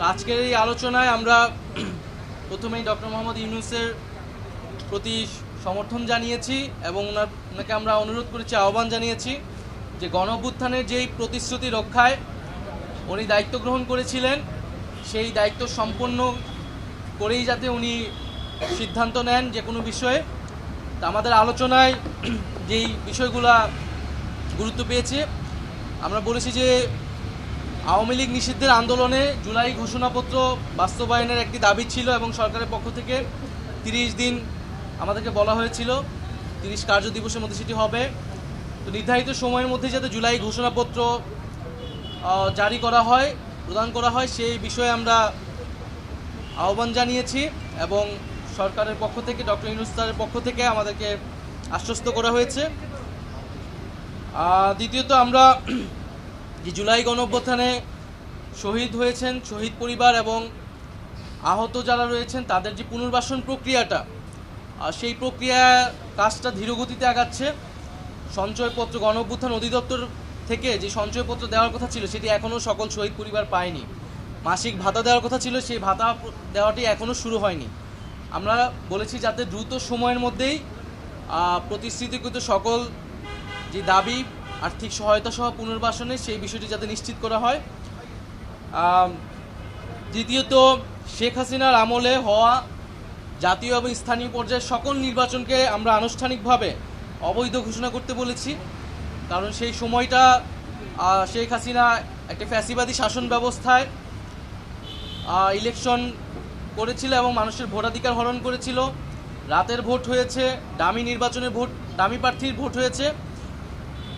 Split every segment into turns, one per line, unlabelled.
তো আজকের এই আলোচনায় আমরা প্রথমেই ডক্টর মোহাম্মদ ইউনুসের প্রতি সমর্থন জানিয়েছি এবং ওনার ওনাকে আমরা অনুরোধ করেছি, আহ্বান জানিয়েছি যে গণভ্যুত্থানের যেই প্রতিশ্রুতি রক্ষায় উনি দায়িত্ব গ্রহণ করেছিলেন, সেই দায়িত্ব সম্পন্ন করেই যাতে উনি সিদ্ধান্ত নেন যে কোনো বিষয়ে। তা আমাদের আলোচনায় যেই বিষয়গুলা গুরুত্ব পেয়েছে, আমরা বলেছি যে আওয়ামী লীগ নিষিদ্ধের আন্দোলনে জুলাই ঘোষণাপত্র বাস্তবায়নের একটি দাবি ছিল এবং সরকারের পক্ষ থেকে তিরিশ দিন আমাদেরকে বলা হয়েছিল, তিরিশ কার্য দিবসের মধ্যে সেটি হবে। তো নির্ধারিত সময়ের মধ্যে যাতে জুলাই ঘোষণাপত্র জারি করা হয়, প্রদান করা হয়, সেই বিষয়ে আমরা আহ্বান জানিয়েছি এবং সরকারের পক্ষ থেকে, ডক্টর ইউনুস স্যারের পক্ষ থেকে আমাদেরকে আশ্বস্ত করা হয়েছে। দ্বিতীয়ত আমরা যে জুলাই গণঅভ্যুত্থানে শহীদ হয়েছেন শহীদ পরিবার এবং আহত যারা রয়েছেন, তাদের যে পুনর্বাসন প্রক্রিয়াটা সেই প্রক্রিয়া কাজটা ধীরগতিতে আগাচ্ছে। সঞ্চয়পত্র গণ অভ্যুত্থান অধিদপ্তর থেকে যে সঞ্চয়পত্র দেওয়ার কথা ছিল, সেটি এখনও সকল শহীদ পরিবার পায়নি। মাসিক ভাতা দেওয়ার কথা ছিল, সেই ভাতা দেওয়াটি এখনও শুরু হয়নি। আমরা বলেছি যাতে দ্রুত সময়ের মধ্যেই প্রতিশ্রুতিকৃত সকল যে দাবি আর্থিক সহায়তা সহ পুনর্বাসনে সেই বিষয়টি যাতে নিশ্চিত করা হয়। দ্বিতীয়ত, শেখ হাসিনার আমলে হওয়া জাতীয় এবং স্থানীয় পর্যায়ে সকল নির্বাচনকে আমরা আনুষ্ঠানিকভাবে অবৈধ ঘোষণা করতে বলেছি। কারণ সেই সময়টা শেখ হাসিনা একটা ফ্যাসিবাদী শাসন ব্যবস্থায় ইলেকশন করেছিল এবং মানুষের ভোটাধিকার হরণ করেছিল। রাতের ভোট হয়েছে, দামি নির্বাচনের ভোট, দামি প্রার্থীর ভোট হয়েছে।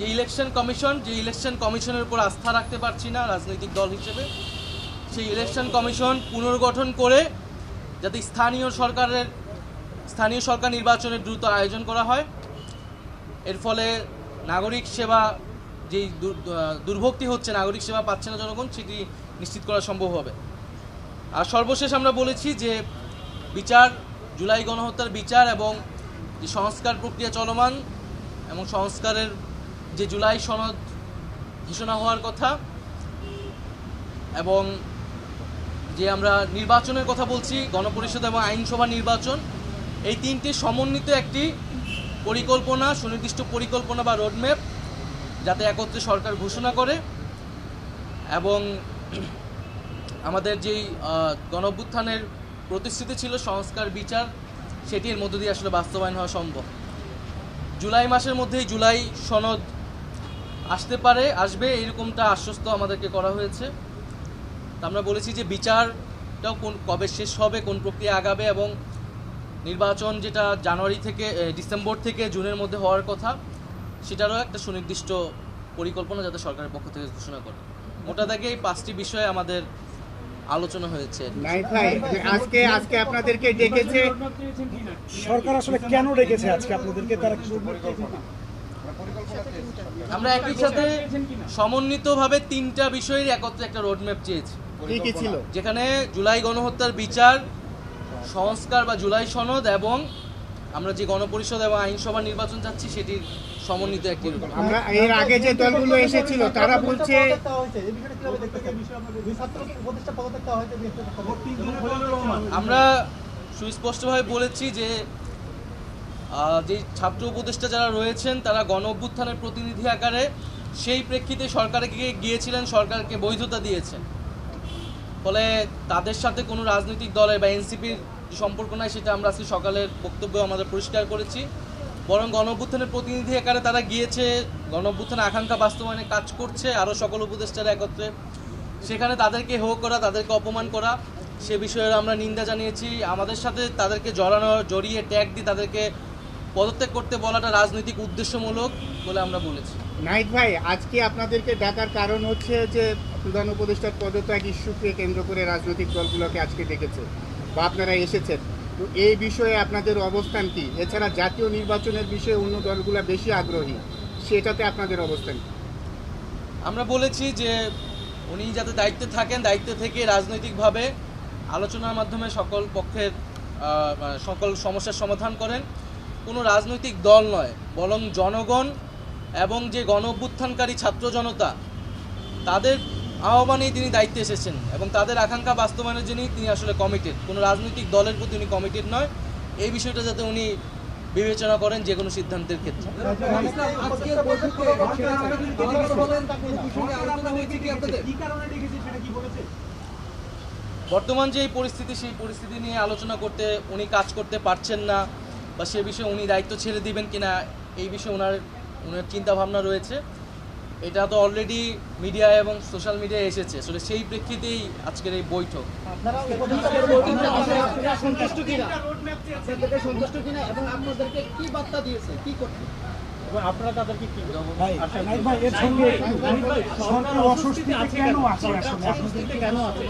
যে ইলেকশন কমিশন, যে ইলেকশন কমিশনের উপর আস্থা রাখতে পারছি না রাজনৈতিক দল হিসেবে, সেই ইলেকশন কমিশন পুনর্গঠন করে যাতে স্থানীয় সরকারের, স্থানীয় সরকার নির্বাচনের দ্রুত আয়োজন করা হয়। এর ফলে নাগরিক সেবা যেই দুর্ভক্তি হচ্ছে, নাগরিক সেবা পাচ্ছে না জনগণ, সেটি নিশ্চিত করা সম্ভব হবে। আর সর্বশেষ আমরা বলেছি যে বিচার, জুলাই গণহত্যার বিচার এবং যে সংস্কার প্রক্রিয়া চলমান এবং সংস্কারের যে জুলাই সনদ ঘোষণা হওয়ার কথা এবং যে আমরা নির্বাচনের কথা বলছি, গণপরিষদ এবং আইনসভা নির্বাচন, এই তিনটি সমন্বিত একটি পরিকল্পনা, সুনির্দিষ্ট পরিকল্পনা বা রোডম্যাপ যাতে একত্রে সরকার ঘোষণা করে এবং আমাদের যেই গণভ্যুত্থানের প্রতিশ্রুতি ছিল সংস্কার, বিচার সেটির মধ্য দিয়ে আসলে বাস্তবায়ন হওয়া সম্ভব। জুলাই মাসের মধ্যেই জুলাই সনদ আসতে পারে আসবে এরকমটা আশ্বস্ত আমাদেরকে করা হয়েছে। তা আমরা বলেছি যে বিচারটাও কোন কবে শেষ হবে কোন প্রক্রিয়া আগাবে এবং নির্বাচন যেটা জানুয়ারি থেকে ডিসেম্বর থেকে জুনের মধ্যে হওয়ার কথা সেটারও একটা সুনির্দিষ্ট পরিকল্পনা যাতে সরকারের পক্ষ থেকে ঘোষণা করে। মোটা দাগে এই পাঁচটি বিষয়ে আমাদের আলোচনা হয়েছে।
আজকে আজকে আপনাদেরকে ডেকেছে।
সরকার আসলে কেন রেখেছে আজকে আপনাদেরকে? তারা কি
আমরা একই সাথে সমন্বিতভাবে তিনটা বিষয়ের একত্রে একটা রোডম্যাপ চেয়েছি। যেখানে জুলাই গণহত্যার বিচার সংস্কার বা জুলাই সনদ এবং আমরা যে গণপরিষদ এবং আইনসভা নির্বাচন চাচ্ছি সেটির সমন্বিত একটি
আমরা এর আগে যে দলগুলো এসেছিল তারা বলছে
আমরা সুস্পষ্টভাবে বলেছি যে যে ছাত্র উপদেষ্টা যারা রয়েছেন, তারা গণ অভ্যুত্থানের প্রতিনিধি আকারে সেই প্রেক্ষিতে সরকারকে গিয়েছিলেন, সরকারকে বৈধতা দিয়েছেন। ফলে তাদের সাথে কোনো রাজনৈতিক দলের বা এনসিপির সম্পর্ক নাই, সেটা আমরা আজকে সকালের বক্তব্য আমাদের পরিষ্কার করেছি। বরং গণ অভ্যুত্থানের প্রতিনিধি আকারে তারা গিয়েছে, গণ অভ্যুত্থানের আকাঙ্ক্ষা বাস্তবায়নে কাজ করছে, আরও সকল উপদেষ্টারা একত্রে। সেখানে তাদেরকে হো করা, তাদেরকে অপমান করা, সে বিষয়ে আমরা নিন্দা জানিয়েছি। আমাদের সাথে তাদেরকে জড়ানো, জড়িয়ে ট্যাগ দিয়ে তাদেরকে পদত্যাগ করতে বলাটা রাজনৈতিক উদ্দেশ্যমূলক বলে আমরা বলেছি।
নাইট ভাই আজকে আপনাদেরকে ডাকার কারণ হচ্ছে যে প্রধান উপদেষ্টার পদত্যাগ ইস্যুকে কেন্দ্র করে রাজনৈতিক দলগুলোকে আজকে ডেকেছে বা আপনারা এসেছেন। তো এই বিষয়ে আপনাদের অবস্থান কি? এছাড়া জাতীয় নির্বাচনের বিষয়ে অন্য দলগুলো বেশি আগ্রহী সেটাতে আপনাদের অবস্থান কি?
আমরা বলেছি যে উনি যাতে দায়িত্বে থাকেন দায়িত্বে থেকে রাজনৈতিকভাবে আলোচনার মাধ্যমে সকল পক্ষের সকল সমস্যার সমাধান করেন। কোনো রাজনৈতিক দল নয়, বরং জনগণ এবং যে গণ অভ্যুত্থানকারী ছাত্র জনতা, তাদের আহ্বানেই তিনি দায়িত্বে এসেছেন এবং তাদের আকাঙ্ক্ষা বাস্তবায়নের জন্যই তিনি আসলে কমিটেড কোনো রাজনৈতিক দলের প্রতি উনি কমিটেড নয়, এই বিষয়টা যাতে উনি বিবেচনা করেন যে কোনো সিদ্ধান্তের ক্ষেত্রে। বর্তমান যে পরিস্থিতি, সেই পরিস্থিতি নিয়ে আলোচনা করতে উনি কাজ করতে পারছেন না। বা সে বিষয়ে উনি দায়িত্ব ছেড়ে দিবেন কিনা এই বিষয়ে ওনার ওনার চিন্তা ভাবনা রয়েছে। এটা তো অলরেডি মিডিয়া এবং সোশ্যাল মিডিয়ায় এসেছে আসলে সেই প্রেক্ষিতেই আজকের এই বৈঠক।
সন্তুষ্ট কিনা? আপনাদেরকে সন্তুষ্ট কিনা এবং আপনাদেরকে কি কি করতে
ভাই ভাই এর সঙ্গে সরকার অস্বস্তিতে কেন আছে আসলে আপনাদেরকে কেন আছে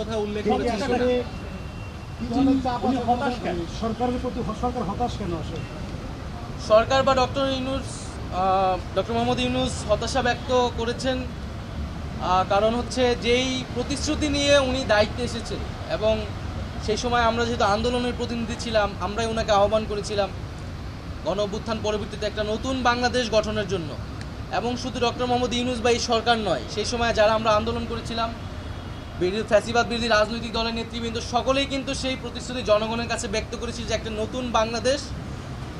কথা উল্লেখ
উনি হতাশ কেন? সরকারের প্রতি সরকার হতাশ কেন আসলে
সরকার বা ডক্টর ইউনুস ডক্টর মোহাম্মদ ইউনুস হতাশা ব্যক্ত করেছেন। কারণ হচ্ছে যেই প্রতিশ্রুতি নিয়ে উনি দায়িত্বে এসেছেন এবং সেই সময় আমরা যেহেতু আন্দোলনের প্রতিনিধি ছিলাম আমরাই ওনাকে আহ্বান করেছিলাম গণ পরবর্তীতে একটা নতুন বাংলাদেশ গঠনের জন্য। এবং শুধু ডক্টর মোহাম্মদ ইউনুস বা এই সরকার নয় সেই সময় যারা আমরা আন্দোলন করেছিলাম ফ্যাসিবাদ বিরোধী রাজনৈতিক দলের নেতৃবৃন্দ সকলেই কিন্তু সেই প্রতিশ্রুতি জনগণের কাছে ব্যক্ত করেছি যে একটা নতুন বাংলাদেশ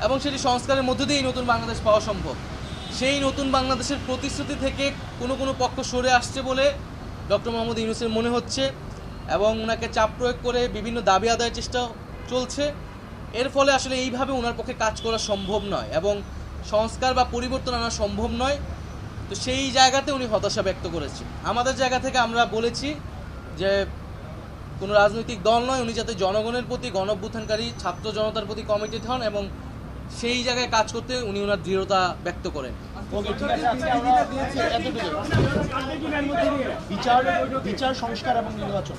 এবং সেটি সংস্কারের মধ্য দিয়েই নতুন বাংলাদেশ পাওয়া সম্ভব। সেই নতুন বাংলাদেশের প্রতিশ্রুতি থেকে কোনো কোনো পক্ষ সরে আসছে বলে ডক্টর মোহাম্মদ ইউনুসের মনে হচ্ছে এবং ওনাকে চাপ প্রয়োগ করে বিভিন্ন দাবি আদায়ের চেষ্টা চলছে। এর ফলে আসলে এইভাবে ওনার পক্ষে কাজ করা সম্ভব নয় এবং সংস্কার বা পরিবর্তন আনা সম্ভব নয়। তো সেই জায়গাতে উনি হতাশা ব্যক্ত করেছে আমাদের জায়গা থেকে আমরা বলেছি যে কোনো রাজনৈতিক দল নয় উনি যাতে জনগণের প্রতি গণঅভ্যুত্থানকারী ছাত্র জনতার প্রতি কমিটেড হন এবং সেই জায়গায় কাজ করতে উনি ওনার দৃঢ়তা ব্যক্ত করেন।
বিচার বিচার সংস্কার এবং নির্বাচন।